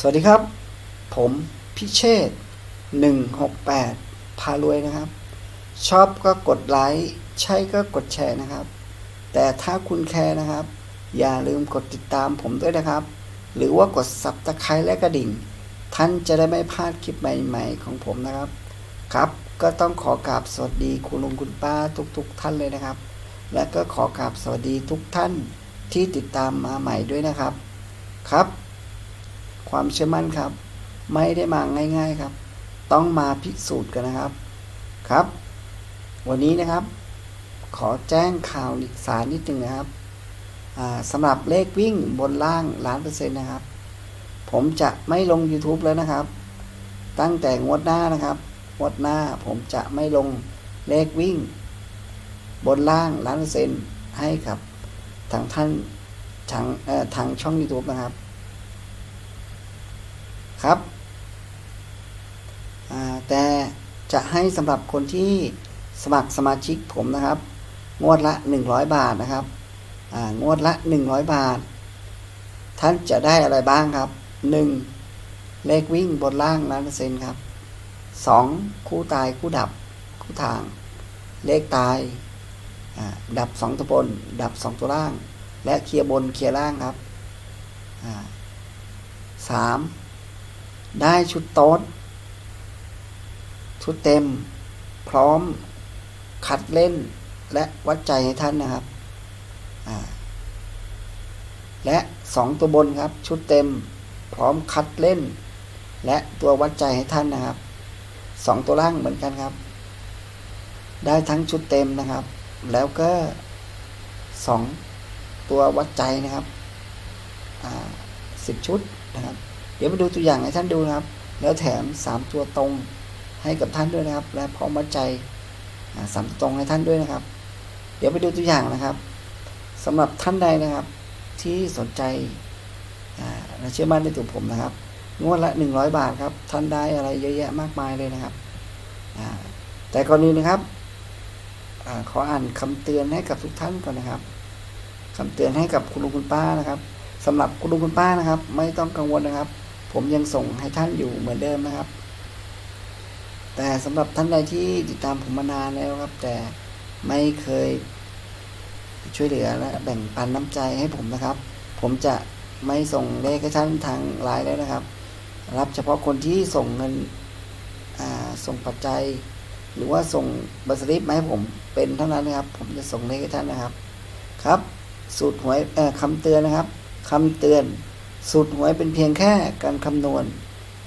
สวัสดีครับ ผมพิเชษ168 พารวยนะครับ ชอบก็กดไลค์ ใช่ก็กดแชร์นะครับ แต่ถ้าคุณแคร์นะครับ อย่าลืมกดติดตามผมด้วยนะครับ หรือว่ากดสับตะไคร้และกระดิ่ง ท่านจะได้ไม่พลาดคลิปใหม่ ๆ ของผมนะครับ ครับก็ต้องขอกราบสวัสดีคุณลุงคุณป้าทุกๆท่านเลยนะครับ และก็ขอกราบสวัสดีทุกท่านที่ติดตามมาใหม่ด้วยนะครับ ครับ ความเชื่อมั่นครับ ไม่ได้มาง่าย ๆครับ ต้องมาพิสูจน์กันนะครับครับ วันนี้นะครับ ขอแจ้งข่าวสารนิดหนึ่งนะครับสำหรับเลขวิ่งบนล่างล้านเปอร์เซ็นต์นะครับ ผมจะไม่ลง YouTube แล้วนะครับ ตั้งแต่งวดหน้านะครับงวดหน้าผมจะไม่ลงเลขวิ่ง บนล่างล้านเปอร์เซ็นต์ให้กับทางท่านทางทางช่อง YouTube นะครับ ครับแต่จะให้สำหรับคนที่สมัครสมาชิกผมนะครับ งวดละ 100 บาทนะครับงวดละ 100 บาท ท่านจะได้อะไรบ้างครับ 1. เลขวิ่งบนล่างล้านเปอร์เซ็นต์ครับ 2. คู่ตายคู่ดับ คู่ทาง เลขตายดับ 2 ตัวบน ดับ 2 ตัวล่าง และเคลียร์บนเคลียร์ล่างครับอ่าสาม ได้ชุดโต๊ดชุดเต็ม พร้อมคัดเล่นและวัดใจให้ท่านนะครับ และสองตัวบนครับ ชุดเต็ม พร้อมคัดเล่น และตัววัดใจให้ท่านนะครับสองตัวล่างเหมือนกันครับ ได้ทั้งชุดเต็มนะครับ แล้วก็สองตัววัดใจนะครับสิบชุดนะครับ เดี๋ยวมาดูตัวอย่างให้ท่านดูนะครับ แล้วแถมสามตัวตรงให้กับท่านด้วยนะครับ และพร้อมวัดใจสามตัวตรงให้ท่านด้วยนะครับ เดี๋ยวไปดูตัวอย่างนะครับสำหรับท่านใดนะครับ ที่สนใจและเชื่อมั่นในตัวผมนะครับงวดละ 100 บาทครับ ท่านได้อะไรเยอะแยะมากมายเลยนะครับแต่ก่อนนี้นะครับอขออ่านคำเตือนให้กับทุกท่านก่อนนะครับคำเตือนให้กับคุณลุงคุณป้านะครับสำหรับคุณลุงคุณป้านะครับ ไม่ต้องกังวลนะครับ ผมยังส่งให้ท่านอยู่เหมือนเดิมนะครับ แต่สำหรับท่านใดที่ติดตามผมมานานแล้วครับ แต่ไม่เคยช่วยเหลือและแบ่งปันน้ำใจให้ผมนะครับ ผมจะไม่ส่งเลขให้ท่านทางไลน์แล้วนะครับ รับเฉพาะคนที่ส่งเงินส่งปัจจัย หรือว่าส่งบัตรสลิปมาให้ผมเป็นเท่านั้นนะครับ ผมจะส่งเลขให้ท่านนะครับ ครับ สูตรหวยคำเตือนนะครับคำเตือน สูตรหวยเป็นเพียงแค่การคำนวณ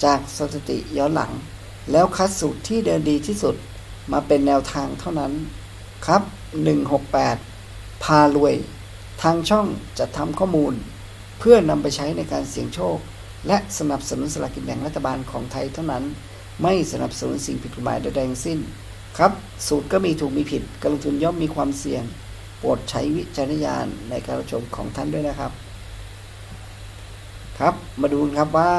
จากสถิติย้อนหลัง แล้วคัดสูตรที่เดินดีที่สุดมาเป็นแนวทางเท่านั้น ครับ 168 พารวย ทางช่องจะทำข้อมูล เพื่อนำไปใช้ในการเสี่ยงโชค และสนับสนุนสลากกินแบ่งรัฐบาลของไทยเท่านั้น ไม่สนับสนุนสิ่งผิดกฎหมายใดๆทั้งสิ้น ครับ สูตรก็มีถูกมีผิด การลงทุนย่อมมีความเสี่ยง โปรดใช้วิจารณญาณในการรับชมของท่านด้วยนะครับ ครับ มาดูครับว่า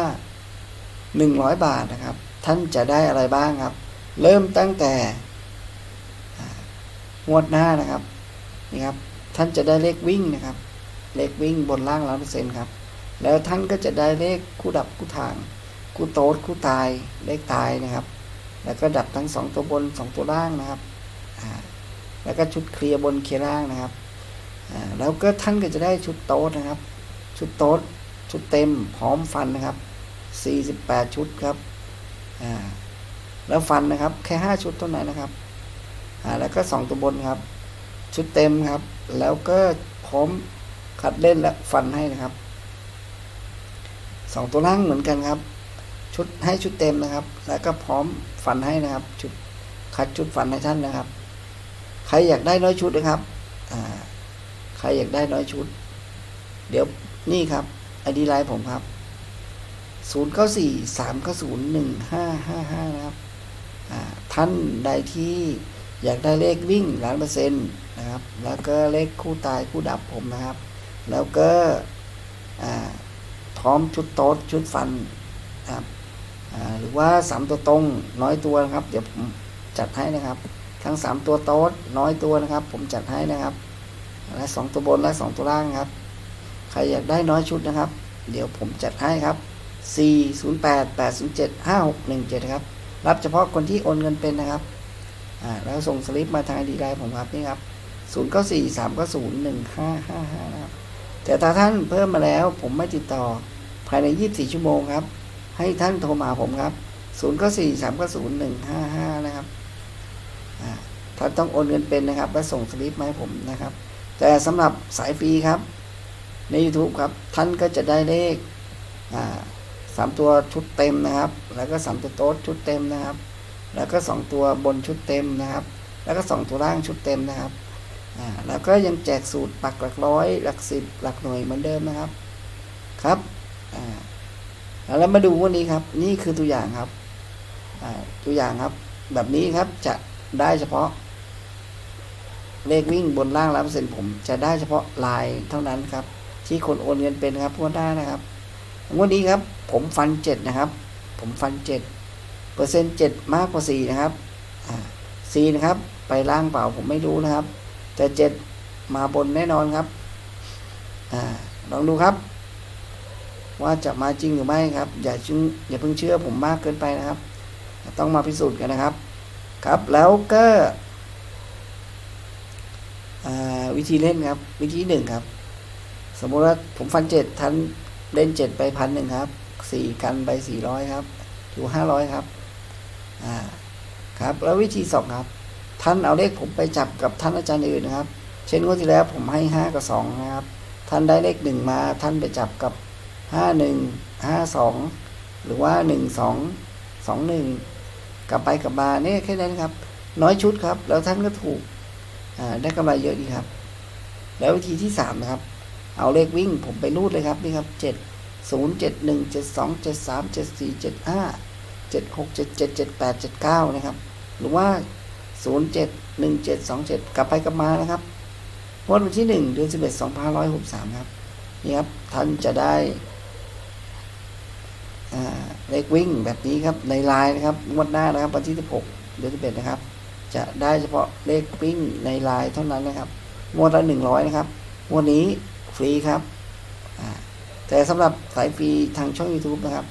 100 บาทนะครับ ท่านจะได้อะไรบ้างครับ เริ่มตั้งแต่อ่างวดหน้านะครับนี่ครับ ท่านจะได้เลขวิ่งนะครับ เลขวิ่งบนล่างร้อยเปอร์เซ็นต์ครับ แล้วท่านก็จะได้เลขคู่ดับคู่ทาง คู่โต๊ดคู่ตาย เลขตายนะครับ แล้วก็ดับทั้งสองตัวบนสองตัวล่างนะครับแล้วก็ชุดเคลียร์บนเคลียร์ล่างนะครับแล้วก็ท่านก็จะได้ชุดโต๊ดนะครับ ชุดโต๊ด ชุดเต็มพร้อมฟันนะครับ 48 ชุดครับอ่าแล้วฟันนะครับ แค่ 5 ชุดเท่านั้นนะครับอ่าแล้วก็ 2 ตัวบนครับ ชุดเต็มครับ แล้วก็พร้อมคัดเล่นและฟันให้นะครับ 2 ตัวล่างเหมือนกันครับ ชุดให้ชุดเต็มนะครับ แล้วก็พร้อมฟันให้นะครับ ชุดคัดชุดฟันให้ท่านนะครับ ใครอยากได้น้อยชุดนะครับอ่าใครอยากได้น้อยชุด เดี๋ยวนี่ครับ ไอดีไลน์ผมครับ 0 9 4 3 9 0 1 5 5 5 นะครับ ท่านใดที่อยากได้เลขวิ่งล้านเปอร์เซ็นต์นะครับ แล้วก็เลขคู่ตายคู่ดับผมนะครับ แล้วก็พร้อมชุดโต๊ดชุดฟันนะครับหรือว่า 3 ตัวตรงน้อยตัวนะครับ เดี๋ยวผมจัดให้นะครับ ทั้ง 3 ตัวโต๊ดน้อยตัวนะครับ ผมจัดให้นะครับ และ 2 ตัวบนและ 2 ตัวล่างครับ ใครอยากได้น้อยชุดนะครับ เดี๋ยวผมจัดให้ครับ 4 0 8 8 0 7 5 6 1 7 ครับ รับเฉพาะคนที่โอนเงินเป็นนะครับอ่าแล้วส่งสลิปมาทางดีไลน์ผมครับนี่ครับ 0 9 4 3 9 0 1 5 5 5 นะครับ แต่ถ้าท่านเพิ่มมาแล้วผมไม่ติดต่อภายใน 24 ชั่วโมงครับ ให้ท่านโทรมาผมครับ 0 9 4 3 9 0 1 5 5 นะครับอ่าท่านต้องโอนเงินเป็นนะครับ และส่งสลิปมาให้ผมนะครับ แต่สำหรับสายฟรีครับ ใน YouTube ครับ ท่านก็จะได้เลขสามตัวชุดเต็มนะครับ แล้วก็สามตัวโต๊ดชุดเต็มนะครับ แล้วก็สองตัวบนชุดเต็มนะครับ แล้วก็สองตัวล่างชุดเต็มนะครับแล้วก็ยังแจกสูตรปักหลักร้อย หลักสิบหลักหน่วยเหมือนเดิมนะครับครับแล้วมาดูวันนี้ครับ นี่คือตัวอย่างครับตัวอย่างครับ แบบนี้ครับจะได้เฉพาะ เลขวิ่งบนล่างร้อยเปอร์เซ็นต์ผม จะได้เฉพาะลายเท่านั้นครับ ที่คนโอนเงินเป็นครับงวดได้นะครับงวดนี้ครับ ผมฟันเจ็ดนะครับ ผมฟันเจ็ดเปอร์เซ็นต์เจ็ดมากกว่าสี่นะครับสี่นะครับ ไปล่างเปล่าผมไม่รู้นะครับ แต่เจ็ดมาบนแน่นอนครับอลองดูครับ ว่าจะมาจริงหรือไม่ครับ อย่าชึงอย่าเพิ่งเชื่อผมมากเกินไปนะครับ ต้องมาพิสูจน์กันนะครับ ครับแล้วก็วิธีเล่นครับ วิธีหนึ่งครับ สมมติว่าผมฟันเจ็ดทันเล่นเจ็ดไปพันหนึ่งครับสี่กันไปสี่ร้อยครับอยู่ห้าร้อยครับอ่าครับ แล้ววิธีสองครับ ท่านเอาเลขผมไปจับกับท่านอาจารย์อื่นนะครับ เช่นงวดที่แล้วผมให้ห้ากับสองนะครับ ท่านได้เลขหนึ่งมา ท่านไปจับกับห้าหนึ่งห้าสองหรือว่าหนึ่งสองสองหนึ่งกลับไปกลับมาเนี่ยแค่นั้นครับ น้อยชุดครับ แล้วท่านก็ถูกอ่าได้กำไรเยอะดีครับ แล้ววิธีที่สามนะครับ เอาเลขวิ่งผมไปรูดเลยครับนี่ครับเจ็ดศูนย์เจ็ดหนึ่งเจ็ดสองเจ็ดสามเจ็ดสี่เจ็ดห้าเจ็ดหกเจ็ดเจ็ดเจ็ดแปดเจ็ดเก้านะครับ หรือว่าศูนย์เจ็ดหนึ่งเจ็ดสองเจ็ดกลับไปกลับมานะครับงวดวันที่หนึ่งเดือนสิบเอ็ดสองพันร้อยหกสามครับนี่ครับท่านจะได้เลขวิ่งแบบนี้ครับในไลน์นะครับงวดหน้านะครับวันที่สิบหกเดือนสิบเอ็ดนะครับ จะได้เฉพาะเลขปิ้งในไลน์เท่านั้นนะครับงวดละหนึ่งร้อยนะครับงวดนี้ ฟรีครับแต่สำหรับสายฟรีทางช่อง YouTube นะครับ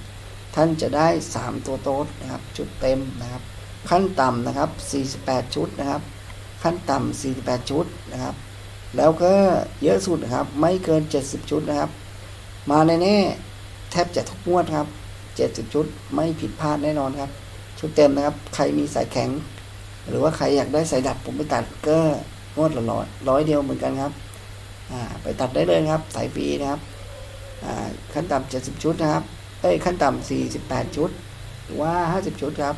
ท่านจะได้ 3 ตัวโต๊ดนะครับ ชุดเต็มนะครับ ขั้นต่ำนะครับ 48 ชุดนะครับ ขั้นต่ำ48 ชุดนะครับ แล้วก็เยอะสุดนะครับ ไม่เกิน 70 ชุดนะครับ มาในแน่แทบจะทุกงวดครับ 70 ชุดไม่ผิดพลาดแน่นอนครับ ชุดเต็มนะครับ ใครมีสายแข็ง หรือว่าใครอยากได้สายดัดผมไปตัดก็งวดละร้อยร้อยเดียวเหมือนกันครับ ไปตัดได้เลยนะครับ สายฟรีนะครับขั้นต่ำเจ็ดสิบชุดนะครับ เอ้ย ขั้นต่ำสี่สิบแปดชุด หรือว่าห้าสิบชุดครับ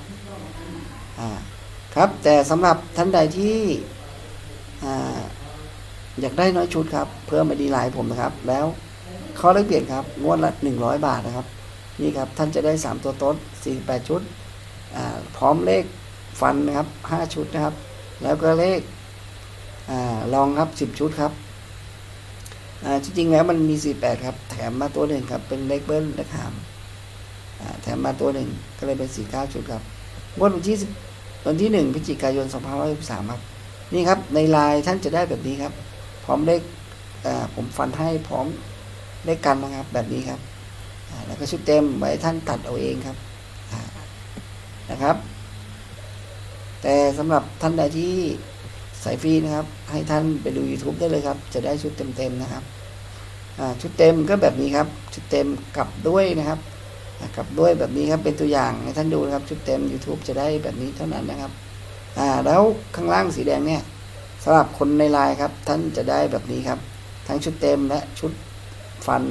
อ่า ครับ แต่สำหรับท่านใดที่ อ่า อยากได้น้อยชุดครับ เพิ่มมาดีไลน์ผมนะครับ แล้วข้อแลกเปลี่ยนครับ งวดละหนึ่งร้อยบาทนะครับ นี่ครับ ท่านจะได้สามตัวต้นสี่สิบแปดชุด อ่า พร้อมเลขฟันนะครับห้าชุดนะครับ แล้วก็เลข อ่า ลองครับสิบชุดครับ จริงๆแล้วมันมีสี่แปดครับ แถมมาตัวหนึ่งครับ เป็นเลขเบิ้ลเลขหามแถมมาตัวหนึ่งก็เลยเป็นสี่เก้าชุดครับงวดวันที่วันที่หนึ่งพฤศจิกายนสองพันร้อยสามครับ นี่ครับ ในไลน์ท่านจะได้แบบนี้ครับ พร้อมเลขอ่าผมฟันให้พร้อมเลขกันนะครับ แบบนี้ครับ แล้วก็ชุดเต็มไว้ท่านตัดเอาเองครับนะครับ แต่สำหรับท่านใดที่ สายฟรีนะครับ ให้ท่านไปดู YouTube ได้เลยครับ จะได้ชุดเต็มๆนะครับชุดเต็มก็แบบนี้ครับ ชุดเต็มกลับด้วยนะครับกลับด้วยแบบนี้ครับเป็นตัวอย่างให้ท่านดูนะครับ ชุดเต็ม YouTube จะได้แบบนี้เท่านั้นนะครับแล้วข้างล่างสีแดงเนี่ยสำหรับคนในไลน์ครับ ท่านจะได้แบบนี้ครับ ทั้งชุดเต็มและชุดฟัน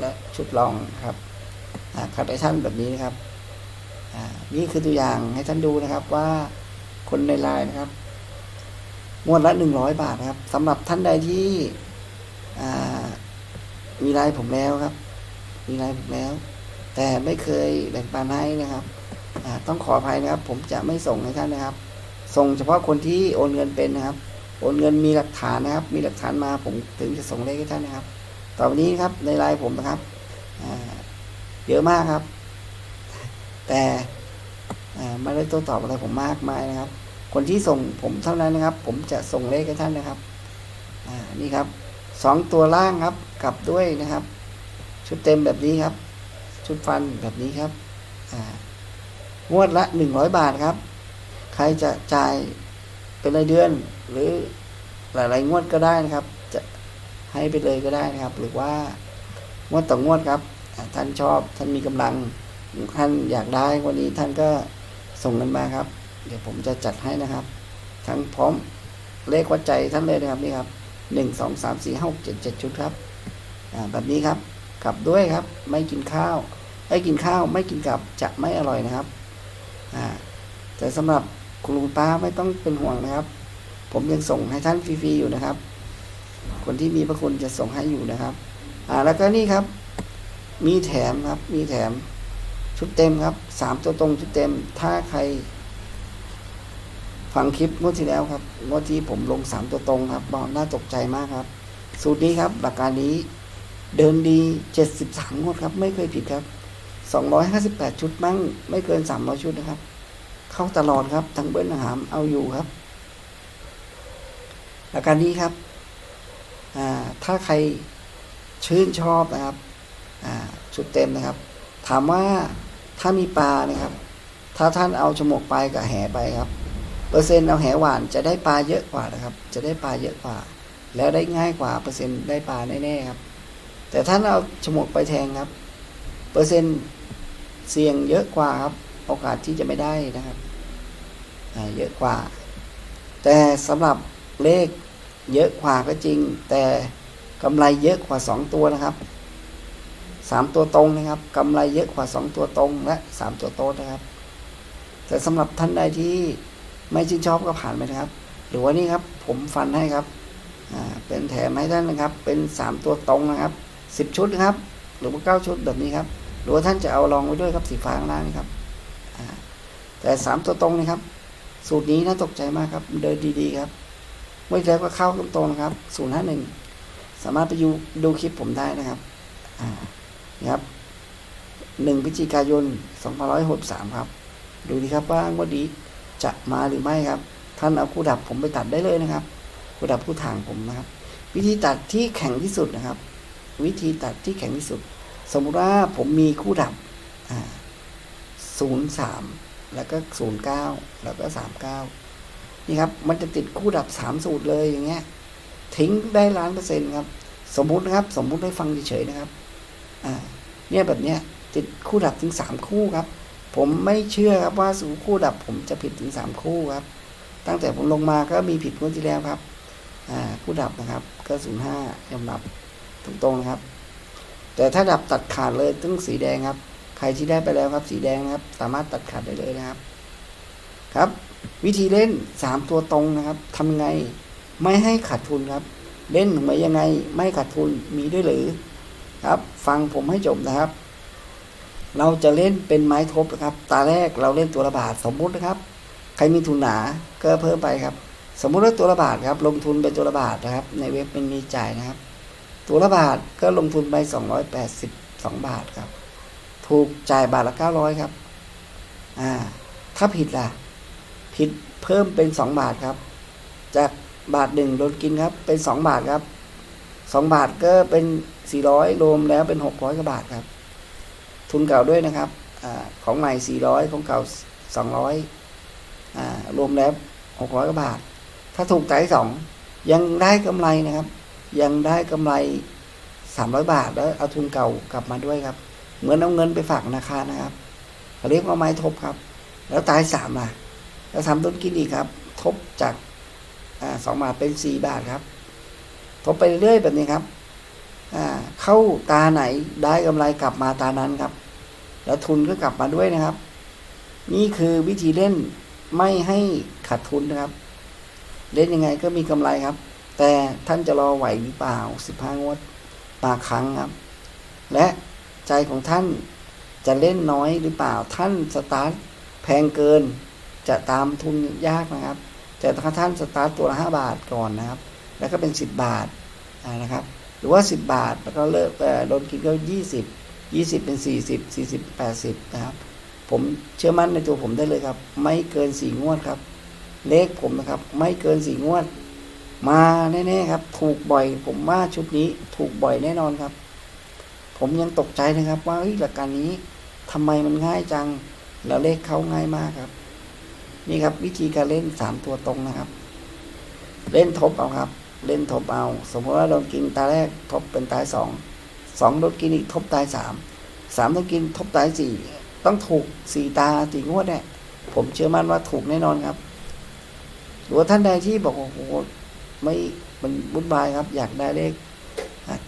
และชุดรองครับคัดให้ท่านแบบนี้นะครับนี่คือตัวอย่างให้ท่านดูนะครับว่าคนในไลน์นะครับ งวดละหนึ่งร้อยบาทครับสำหรับท่านใดที่มีไลน์ผมแล้วครับ มีไลน์ผมแล้ว แต่ไม่เคยแบ่งปันให้นะครับต้องขออภัยนะครับ ผมจะไม่ส่งให้ท่านนะครับ ส่งเฉพาะคนที่โอนเงินเป็นนะครับ โอนเงินมีหลักฐานนะครับ มีหลักฐานมาผมถึงจะส่งเลขให้ท่านนะครับ ต่อไปนี้ครับในไลน์ผมนะครับเยอะมากครับ แต่ไม่ได้โต้ตอบอะไรผมมากมายนะครับ คนที่ส่งผมเท่านั้นนะครับ ผมจะส่งเลขให้ท่านนะครับอ่านี่ครับสองตัวล่างครับ กลับด้วยนะครับ ชุดเต็มแบบนี้ครับ ชุดฟันแบบนี้ครับอ่างวดละหนึ่งร้อยบาทครับ ใครจะจ่ายเป็นรายเดือน หรือหลายๆงวดก็ได้นะครับ จะให้ไปเลยก็ได้นะครับ หรือว่างวดต่องวดครับท่านชอบท่านมีกำลังท่านอยากได้วันนี้ท่านก็ส่งเงินมาครับ เดี๋ยวผมจะจัดให้นะครับ ทั้งพร้อมเลขวัดใจท่านเลยนะครับนี่ครับหนึ่งสองสามสี่ห้าหกเจ็ดเจ็ดชุดครับแบบนี้ครับกลับด้วยครับ ไม่กินข้าวไม่กินข้าวไม่กินกลับจะไม่อร่อยนะครับแต่สำหรับคุณลุงป้าไม่ต้องเป็นห่วงนะครับ ผมยังส่งให้ท่านฟรีๆอยู่นะครับ คนที่มีพระคุณจะส่งให้อยู่นะครับ อ่าแล้วก็นี่ครับ มีแถมครับมีแถมชุดเต็มครับสามตัวตรงชุดเต็ม ถ้าใคร ฟังคลิปงวดที่แล้วครับงวดที่ผมลงสามตัวตรงครับบอกน่าตกใจมากครับ สูตรนี้ครับ หลักการนี้เดินดีเจ็ดสิบสามงวดครับ ไม่เคยผิดครับสองร้อยห้าสิบแปดชุดมั้งไม่เกินสามร้อยชุดนะครับ เข้าตลอดครับ ทั้งเบิ้ลหามเอาอยู่ครับ หลักการนี้ครับอ่าถ้าใครชื่นชอบนะครับอ่าชุดเต็มนะครับ ถามว่าถ้ามีปลานะครับ ถ้าท่านเอาฉมวกไปกับแหไปครับ เปอร์เซ็นต์เอาแหหวานจะได้ปลาเยอะกว่านะครับ จะได้ปลาเยอะกว่า แล้วได้ง่ายกว่าเปอร์เซ็นต์ได้ปลาแน่ๆครับ แต่ถ้าเอาฉมวกไปแทงครับ เปอร์เซ็นต์เสี่ยงเยอะกว่าครับ โอกาสที่จะไม่ได้นะครับเยอะกว่า แต่สำหรับเลขเยอะกว่าก็จริง แต่กำไรเยอะกว่าสองตัวนะครับสามตัวตรงนะครับกำไรเยอะกว่าสองตัวตรงและสามตัวโต๊ดนะครับ แต่สำหรับท่านใดที่ ไม่ชื่นชอบก็ผ่านไปนะครับ หรือว่านี่ครับผมฟันให้ครับเป็นแถมให้ท่านนะครับ เป็นสามตัวตรงนะครับสิบชุดนะครับ หรือว่าเก้าชุดแบบนี้ครับ หรือว่าท่านจะเอาลองไว้ด้วยครับสีฟ้าข้างล่างนี่ครับแต่สามตัวตรงนี่ครับ สูตรนี้น่าตกใจมากครับ เดินดีๆครับเมื่อแล้วก็เข้าตรงๆครับศูนย์ห้าหนึ่งสามารถไปดูดูคลิปผมได้นะครับนี่ครับหนึ่งพฤศจิกายนสองพันร้อยหกสามครับ ดูดีครับว่างวดนี้ จะมาหรือไม่ครับ ท่านเอาคู่ดับผมไปตัดได้เลยนะครับ คู่ดับคู่ทางผมนะครับ วิธีตัดที่แข็งที่สุดนะครับ วิธีตัดที่แข็งที่สุด สมมุติว่าผมมีคู่ดับศูนย์สามแล้วก็ศูนย์เก้าแล้วก็สามเก้านี่ครับ มันจะติดคู่ดับสามสูตรเลยอย่างเงี้ย ทิ้งได้ล้านเปอร์เซ็นต์ครับ สมมุตินะครับ สมมุติให้ฟังเฉยๆนะครับ อ่า เนี่ยแบบเนี้ยติดคู่ดับถึงสามคู่ครับ ผมไม่เชื่อครับว่าสูคู่ดับผมจะผิดถึงสามคู่ครับ ตั้งแต่ผมลงมาก็มีผิดงวดที่แล้วครับ อ่าคู่ดับนะครับ ก็ศูนย์ห้ายอมรับตรงๆนะครับ แต่ถ้าดับตัดขาดเลยต้องสีแดงครับ ใครที่ได้ไปแล้วครับ สีแดงครับ สามารถตัดขาดได้เลยนะครับ ครับ วิธีเล่นสามตัวตรงนะครับทำไงไม่ให้ขาดทุนครับ เล่นถึงมายังไงไม่ขาดทุนมีด้วยหรือ ครับ ฟังผมให้จบนะครับ เราจะเล่นเป็นไม้ทบนะครับ ตาแรกเราเล่นตัวละบาทสมมุตินะครับ ใครมีทุนหนาก็เพิ่มไปครับ สมมุติว่าตัวละบาทครับ ลงทุนเป็นตัวละบาทนะครับ ในเว็บมันมีจ่ายนะครับ ตัวละบาทก็ลงทุนไปสองร้อยแปดสิบสองบาทครับ ถูกจ่ายบาทละเก้าร้อยครับ อ่า ถ้าผิดล่ะ ผิดเพิ่มเป็นสองบาทครับ จากบาทหนึ่งโดนกินครับ เป็นสองบาทครับสองบาทก็เป็นสี่ร้อยรวมแล้วเป็นหกร้อยกว่าบาทครับ ทุนเก่าด้วยนะครับอของใหม่สี่ร้อยของเก่าสองร้อยรวมแล้วหกร้อยกว่าบาท ถ้าถูกจ่ายสองยังได้กำไรนะครับ ยังได้กำไรสามร้อยบาท แล้วเอาทุนเก่ากลับมาด้วยครับ เหมือนเอาเงินไปฝากธนาคารนะครับเรียกว่าไม้ทบครับ แล้วตายสามล่ะ แล้วทำต้นกินอีกครับ ทบจากอ่าสองบาทเป็นสี่บาทครับ ทบไปเรื่อยแบบนี้ครับ เข้าตาไหนได้กำไรกลับมาตานั้นครับ แล้วทุนก็กลับมาด้วยนะครับ นี่คือวิธีเล่นไม่ให้ขาดทุนนะครับ เล่นยังไงก็มีกำไรครับ แต่ท่านจะรอไหวหรือเปล่าสิบห้างวดมาครั้งครับ และใจของท่านจะเล่นน้อยหรือเปล่า ท่านสตาร์ทแพงเกิน จะตามทุนยากนะครับ แต่ถ้าท่านสตาร์ทตัวละห้าบาทก่อนนะครับ แล้วก็เป็นสิบบาทนะครับ หรือว่าสิบบาท แล้วก็เลิกเอ่โดนกินก็ยี่สิบยี่สิบเป็นสี่สิบสี่สิบแปดสิบนะครับ ผมเชื่อมั่นในตัวผมได้เลยครับ ไม่เกินสี่งวดครับ เลขผมนะครับ ไม่เกินสี่งวด มาแน่ๆครับ ถูกบ่อย ผมว่าชุดนี้ถูกบ่อยแน่นอนครับ ผมยังตกใจนะครับ ว่าเฮ้ยหลักการนี้ทำไมมันง่ายจัง แล้วเลขเขาง่ายมากครับ นี่ครับวิธีการเล่นสามตัวตรงนะครับ เล่นทบเอาครับ เล่นทบเอา สมมติว่าโดนกินตาแรกทบเป็นตายสองสองโดนกินอีกทบตายสามสามโดนกินทบตายสี่ต้องถูกสี่ตาสี่งวดเนี่ยผมเชื่อมั่นว่าถูกแน่นอนครับ หรือว่าท่านใดที่บอกว่าโอ้โหไม่มันบุญบายครับ อยากได้เลข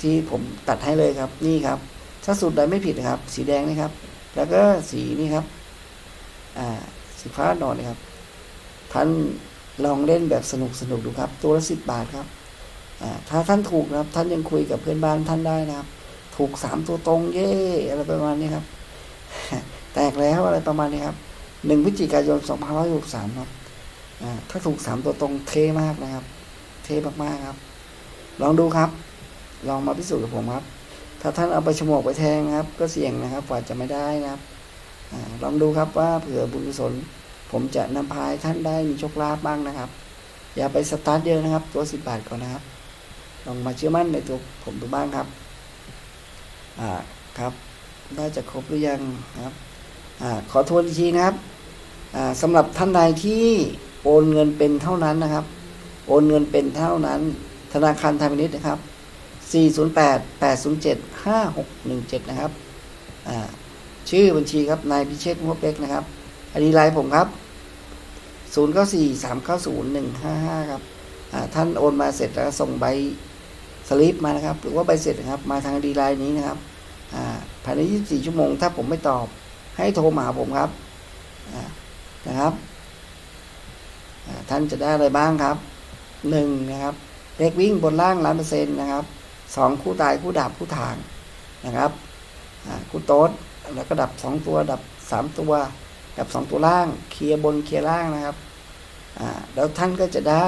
ที่ผมตัดให้เลยครับ นี่ครับ ถ้าสูตรใดไม่ผิดนะครับ สีแดงนี่ครับ แล้วก็สีนี่ครับ อ่า สีฟ้าหนอนนะครับท่านลองเล่นแบบสนุกสนุกดูครับ ตัวละสิบบาทครับ ถ้าท่านถูกนะครับ ท่านยังคุยกับเพื่อนบ้านท่านได้นะครับ ถูกสามตัวตรงเย่อะไรประมาณนี้ครับ แตกแล้วอะไรประมาณนี้ครับหนึ่งพฤศจิกายนสองพันห้าร้อยหกสามครับถ้าถูกสามตัวตรงเทมากนะครับ เทมากๆครับ ลองดูครับ ลองมาพิสูจน์กับผมครับ ถ้าท่านเอาไปฉมวกไปแทงนะครับ ก็เสี่ยงนะครับกว่าจะไม่ได้นะครับอลองดูครับว่าเผื่อบุญกุศลผมจะนำพายท่านได้มีโชคลาภบ้างนะครับ อย่าไปสตาร์ทเยอะนะครับ ตัวสิบบาทก่อนนะครับ ลองมาเชื่อมั่นในตัวผมดูบ้างครับ อ่าครับได้จะครบหรือยังครับอ่าขอโทวนอีกทีนะครับอ่าสำหรับท่านใดที่โอนเงินเป็นเท่านั้นนะครับ โอนเงินเป็นเท่านั้น ธนาคารไทยพาณิชย์นะครับ 408 807 5617 นะครับอ่าชื่อบัญชีครับนายพิเชษฐ์หัวเป็กนะครับอันนี้ไลน์ผมครับ 094 390 155ครับอ่าท่านโอนมาเสร็จแล้วส่งใบ สลิปมานะครับ หรือว่าใบเสร็จนะครับ มาทางดีไลน์นี้นะครับภายใน 24 ชั่วโมง ถ้าผมไม่ตอบ ให้โทรมาหาผมครับนะครับท่านจะได้อะไรบ้างครับหนึ่งนะครับเลขวิ่งบนล่างล้านเปอร์เซ็นต์นะครับสองคู่ตายคู่ดับคู่ทางนะครับคู่โต๊ดแล้วก็ดับสองตัวดับสามตัว ดับสองตัวล่าง เคลียร์บนเคลียร์ล่างนะครับแล้วท่านก็จะได้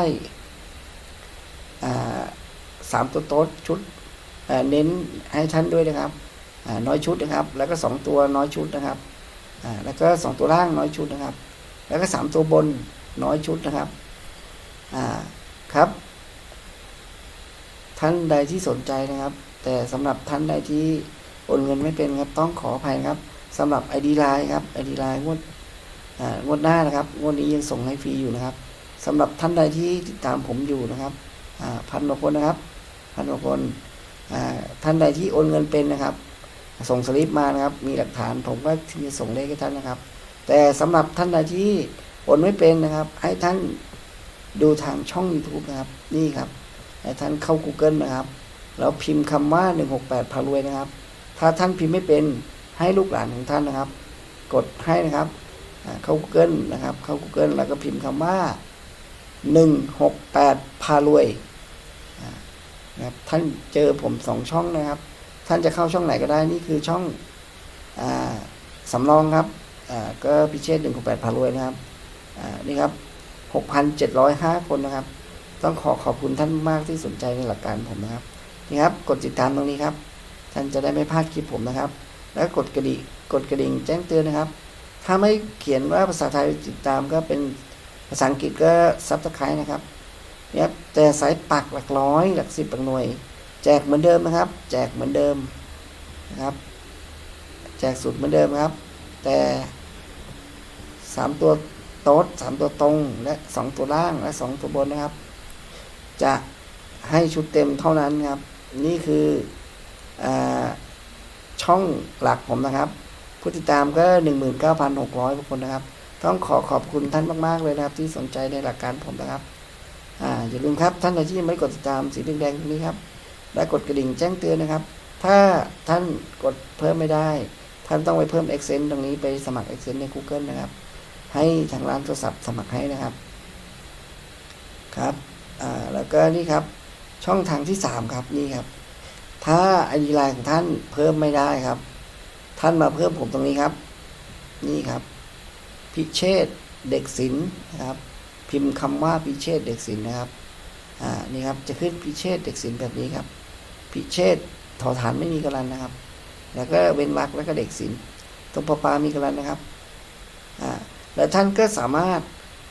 อ่า สามตัวโต๊ดชุดเน้นให้ท่านด้วยนะครับน้อยชุดนะครับ แล้วก็สองตัวน้อยชุดนะครับแล้วก็สองตัวล่างน้อยชุดนะครับ แล้วก็สามตัวบนน้อยชุดนะครับครับ ท่านใดที่สนใจนะครับ แต่สำหรับท่านใดที่โอนเงินไม่เป็นครับต้องขออภัยครับสำหรับ ID Line ครับ ID Line งวดงวดหน้านะครับงวดนี้ยังส่งให้ฟรีอยู่นะครับสำหรับท่านใดที่ติดตามผมอยู่นะครับพันกว่าคนนะครับ พันกว่าคนท่านใดที่โอนเงินเป็นนะครับ ส่งสลิปมานะครับ มีหลักฐานผมก็จะส่งเลขให้ท่านนะครับ แต่สำหรับท่านใดที่โอนไม่เป็นนะครับ ให้ท่านดูทางช่อง YouTube นะครับ นี่ครับให้ท่านเข้า Google นะครับแล้วพิมพ์คำว่า 168พารวยนะครับ ถ้าท่านพิมพ์ไม่เป็นให้ลูกหลานของท่านนะครับ กดให้นะครับเข้า Google นะครับ เข้า Google แล้วก็พิมพ์คำว่า 168พารวย นะครับท่านเจอผมสองช่องนะครับ ท่านจะเข้าช่องไหนก็ได้นี่คือช่องอสำรองครับก็พิเชษหนึ่งแปดพารวยนะครับนี่ครับหกพันเจ็ดร้อยห้าคนนะครับ ต้องขอขอบคุณท่านมากที่สนใจในหลักการผมนะครับนี่ครับกดติดตามตรงนี้ครับ ท่านจะได้ไม่พลาดคลิปผมนะครับ แล้วกดกระดิ่งกดกระดิ่งแจ้งเตือนนะครับ ถ้าไม่เขียนว่าภาษาไทยติดตามก็เป็นภาษาอังกฤษก็ซับสไครต์นะครับ ครับแต่สายปักหลักร้อยหลักสิบหลักหน่วย แจกเหมือนเดิมนะครับ แจกเหมือนเดิมนะครับ แจกสูตรเหมือนเดิมครับ แต่สามตัวโต๊ดสามตัวตรงและสองตัวล่างและสองตัวบนนะครับ จะให้ชุดเต็มเท่านั้นครับ นี่คืออช่องหลักผมนะครับ ผู้ติดตามก็หนึ่งหมื่นเก้าพันหกร้อยกว่าคนนะครับ ต้องขอขอบคุณท่านมาก ๆ เลยนะครับ ที่สนใจในหลักการผมนะครับ อย่าลืมครับ ท่านใดที่ยังไม่กดติดตามสีแดงๆตรงนี้ครับ และกดกระดิ่งแจ้งเตือนนะครับ ถ้าท่านกดเพิ่มไม่ได้ ท่านต้องไปเพิ่ม Accent ตรงนี้ไปสมัคร Accent ใน Google นะครับ ให้ทางร้านโทรศัพท์สมัครให้นะครับ ครับอ่าแล้วก็นี่ครับ ช่องทางที่สามครับนี่ครับ ถ้าไอดีไลน์ของท่านเพิ่มไม่ได้ครับ ท่านมาเพิ่มผมตรงนี้ครับ นี่ครับ พิเชษเด็กศิลป์นะครับ พิมพ์คำว่าพิเชษเด็กศิลป์นะครับอ่านี่ครับจะขึ้นพิเชษเด็กศิลป์แบบนี้ครับ พิเชษฐ์ถอฐานไม่มีกรันนะครับ แล้วก็เว้นวรรคแล้วก็เด็กศิลป์ตรงปอปามีกรันนะครับอ่าแล้วท่านก็สามารถ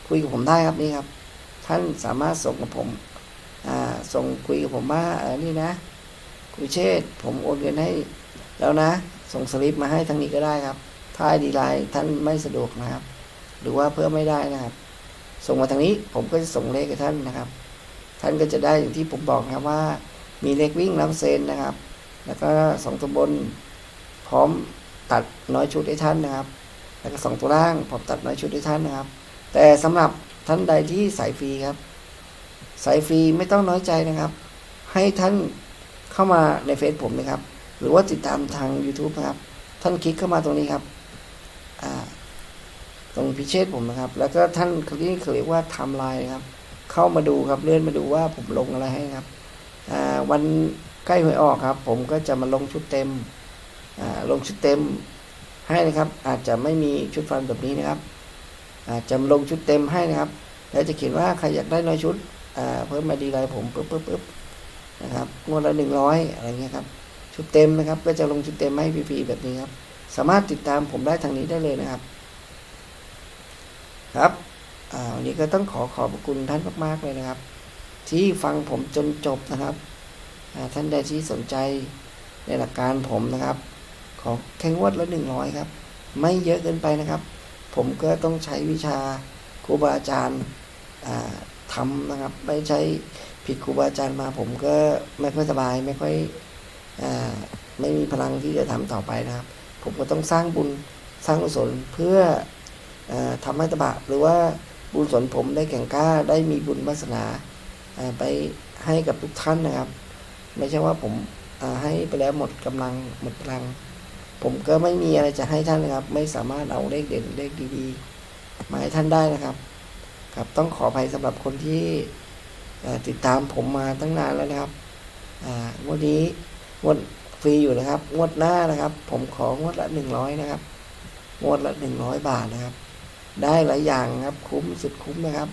คุยกับผมได้ครับนี่ครับ ท่านสามารถส่งกับผมอ่าส่งคุยกับผมว่าเออนี่นะคุยเชษผมโอนเงินให้แล้วนะ ส่งสลิปมาให้ทางนี้ก็ได้ครับ ถ้าไอดีไลน์ท่านไม่สะดวกนะครับ หรือว่าเพิ่มไม่ได้นะครับ ส่งมาทางนี้ผมก็จะส่งเลขให้ท่านนะครับ ท่านก็จะได้อย่างที่ผมบอกนะว่า มีเลขวิ่งน้ำเซนนะครับ แล้วก็สองตัวบน พร้อมตัดน้อยชุดให้ท่านนะครับ แล้วก็สองตัวล่างพร้อมตัดน้อยชุดให้ท่านนะครับ แต่สำหรับท่านใดที่สายฟรีครับ สายฟรีไม่ต้องน้อยใจนะครับ ให้ท่านเข้ามาในเฟซผมนะครับ หรือว่าติดตามทาง YouTube นะครับ ท่านคลิกเข้ามาตรงนี้ครับอ่า ตรงพิเชษผมนะครับ แล้วก็ท่านเขาที่เขาเรียกว่าไทม์ไลน์ครับ เข้ามาดูครับเลื่อนมาดูว่าผมลงอะไรให้ครับอ่าวันใกล้หวยออกครับ ผมก็จะมาลงชุดเต็มอ่าลงชุดเต็มให้นะครับ อาจจะไม่มีชุดฟันแบบนี้นะครับ อาจจะลงชุดเต็มให้นะครับ แล้วจะเขียนว่าใครอยากได้น้อยชุดอ่าเพิ่มมาดีไลน์ผมปึ๊บปึ๊บปึ๊บนะครับงวดละหนึ่งร้อยอะไรเงี้ยครับชุดเต็มนะครับ ก็จะลงชุดเต็มให้ฟรีๆแบบนี้ครับ สามารถติดตามผมได้ทางนี้ได้เลยนะครับ ครับอันนี้ก็ต้องขอขอบคุณท่านมาก ๆ เลยนะครับ ที่ฟังผมจนจบนะครับท่านใดที่สนใจในหลักการผมนะครับ ขอแค่งวดละหนึ่งร้อยครับ ไม่เยอะเกินไปนะครับ ผมก็ต้องใช้วิชาครูบาอาจารย์ทำนะครับ ไม่ใช้ผิดครูบาอาจารย์มา ผมก็ไม่ค่อยสบายไม่ค่อยอไม่มีพลังที่จะทำต่อไปนะครับ ผมก็ต้องสร้างบุญสร้างกุศลเพื่อ ทำให้ตบะหรือว่าบุญสนผมได้แข่งก้าได้มีบุญวาสนาไปให้กับทุกท่านนะครับ ไม่ใช่ว่าผมให้ไปแล้วหมดกำลังหมดพลัง ผมก็ไม่มีอะไรจะให้ท่านนะครับ ไม่สามารถเอาเลขเด่นเลขดีๆมาให้ท่านได้นะครับ ครับต้องขออภัยสำหรับคนที่ติดตามผมมาตั้งนานแล้วนะครับงวดนี้งวดฟรีอยู่นะครับ งวดหน้านะครับ ผมของวดละหนึ่งร้อยนะครับ งวดละหนึ่งร้อยบาทนะครับ ได้หลายอย่างครับ คุ้มสุดคุ้มนะครับ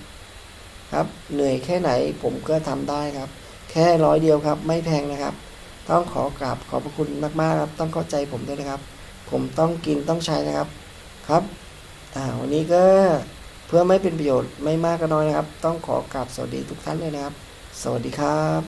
ครับ เหนื่อยแค่ไหนผมก็ทำได้ครับ แค่ร้อยเดียวครับ ไม่แพงนะครับ ต้องขอกราบขอบพระคุณมากๆครับ ต้องเข้าใจผมด้วยนะครับ ผมต้องกินต้องใช้นะครับ ครับอ่าวันนี้ก็เพื่อไม่เป็นประโยชน์ไม่มากก็น้อยนะครับ ต้องขอกราบสวัสดีทุกท่านเลยนะครับ สวัสดีครับ